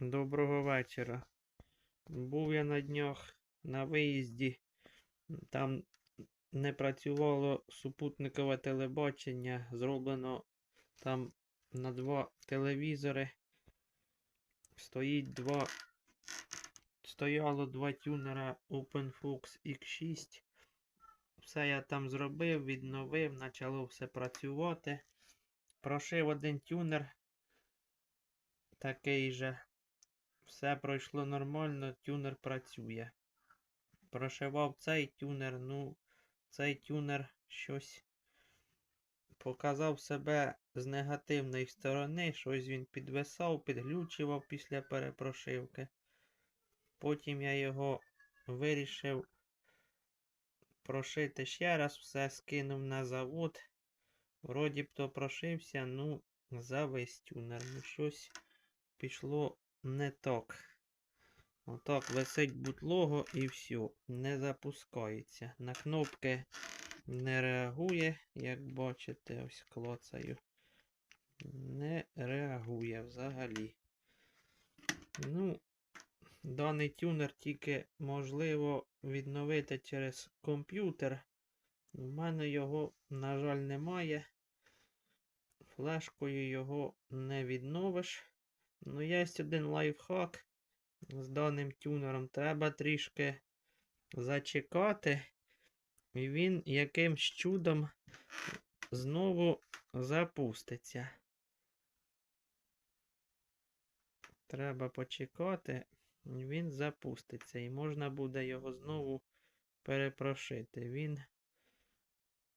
Доброго вечора. Був я на днях на виїзді. Там не працювало супутникове телебачення. Зроблено там на два телевізори. Стоїть два. Стояло два тюнера OpenFox X6. Все я там зробив, відновив, почало все працювати. Прошив один тюнер. Такий же. Все пройшло нормально, тюнер працює. Прошивав цей тюнер, ну, цей тюнер щось показав себе з негативної сторони, щось він підвисав, підглючував після перепрошивки. Потім я його вирішив прошити ще раз, все скинув на завод. Вроді б то прошився, ну, завис тюнер. Ну, щось пішло не так. Отак висить бутлого і все. Не запускається. На кнопки не реагує, як бачите, ось клоцаю. Не реагує взагалі. Ну, даний тюнер тільки можливо відновити через комп'ютер. У мене його, на жаль, немає. Флешкою його не відновиш. Ну, є один лайфхак з даним тюнером. Треба трішки зачекати, і він якимсь чудом знову запуститься. Треба почекати, він запуститься. І можна буде його знову перепрошити. Він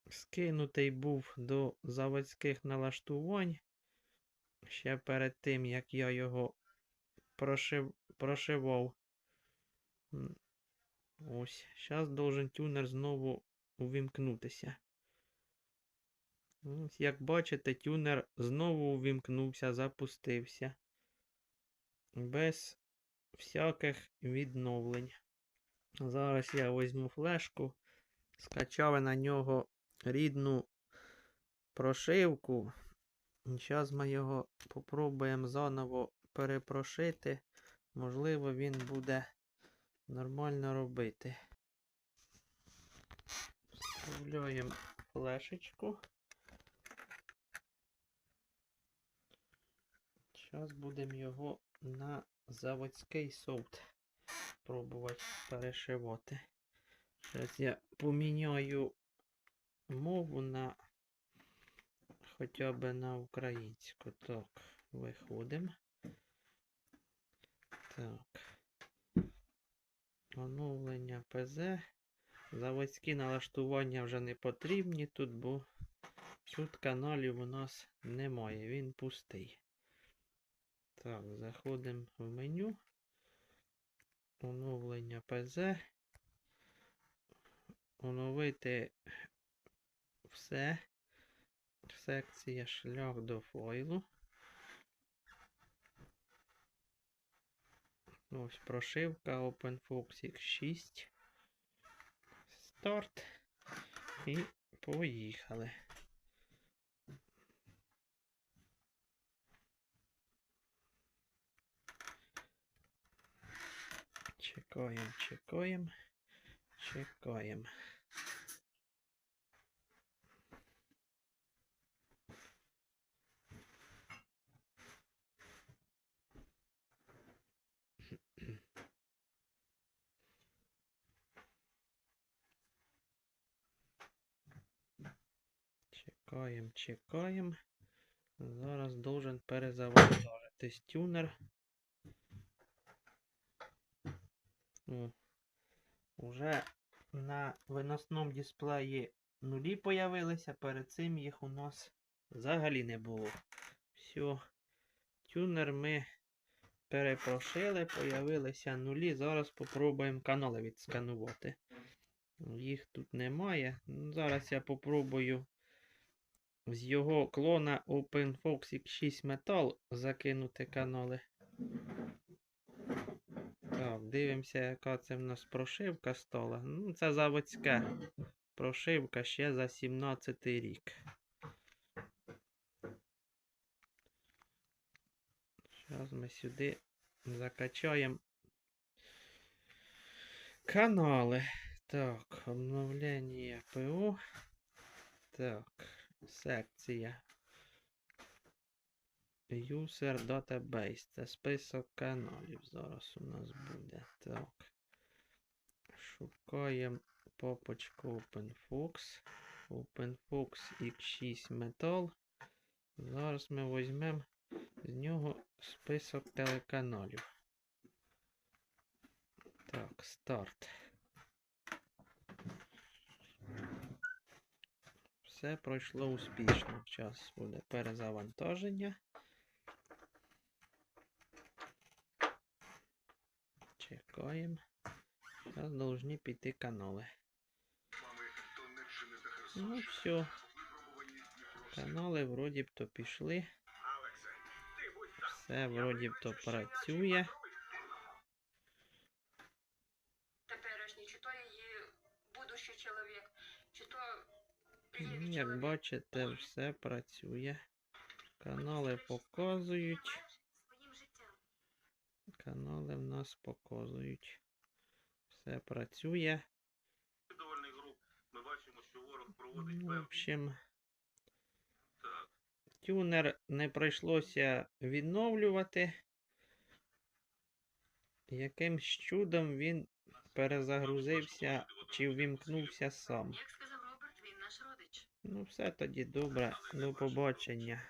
скинутий був до заводських налаштувань ще перед тим, як я його прошив, прошивав. Ось, зараз должен тюнер знову увімкнутися. Ось, як бачите, тюнер знову увімкнувся, запустився. Без всяких відновлень. Зараз я візьму флешку, скачав на нього рідну прошивку. Зараз ми його попробуємо заново перепрошити. Можливо, він буде нормально робити. Вставляємо флешечку. Зараз будемо його на заводський софт пробувати перешивати. Зараз я поміняю мову на хоча б на українську. Так, виходимо. Так. Оновлення ПЗ. Заводські налаштування вже не потрібні тут, бо тут каналів у нас немає, він пустий. Так, заходимо в меню. Оновлення ПЗ. Оновити все. Секція шлях до файлу. Ось прошивка OpenFox X6. Старт. І поїхали. Чекаємо, чекаємо, чекаємо. Чекаємо, чекаємо. Зараз должен перезавантажитись тюнер. О, уже на виносному дисплеї нулі появилися, перед цим їх у нас взагалі не було. Все, тюнер ми перепрошили, появилися нулі. Зараз попробуємо канали відсканувати. Їх тут немає. Зараз я попробую з його клона OpenFox X6 Metal закинути канали. Так, дивимося, яка це в нас прошивка стала. Ну, це заводська прошивка ще за 17 рік. Зараз ми сюди Закачаємо канали. Так, обновлення ПО. Так, секція. User Database. Це список каналів зараз у нас буде. Так. Шукаємо попочку OpenFox. OpenFox X6 Metal. Зараз ми візьмемо з нього список телеканалів. Так, старт. Все пройшло успішно. Час буде перезавантаження. Чекаємо. Зараз должны піти канали. Ну все. Канали вроді б то пішли. Все вроді б то працює. теперішній, чи то її будущий чоловік, чи то Як бачите, все працює. Канали показують. Канали в нас показують. Все працює. Ну, в общем, тюнер не прийшлося відновлювати. Якимсь чудом він перезагрузився чи ввімкнувся сам. Ну, все тоді добре. До побачення.